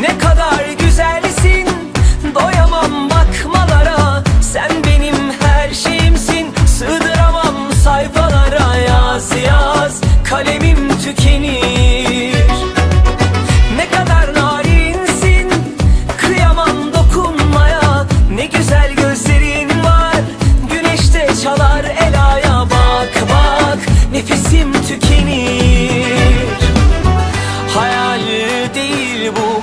Ne kadar güzelsin Doyamam bakmalara. Sen benim her şeyimsin Sığdıramam sayfalara. Yaz yaz kalemim tükenir. Ne kadar narinsin Kıyamam dokunmaya. Ne güzel gözlerin var Güneşte çalar elaya Bak bak nefesim tükenir. Hayal değil bu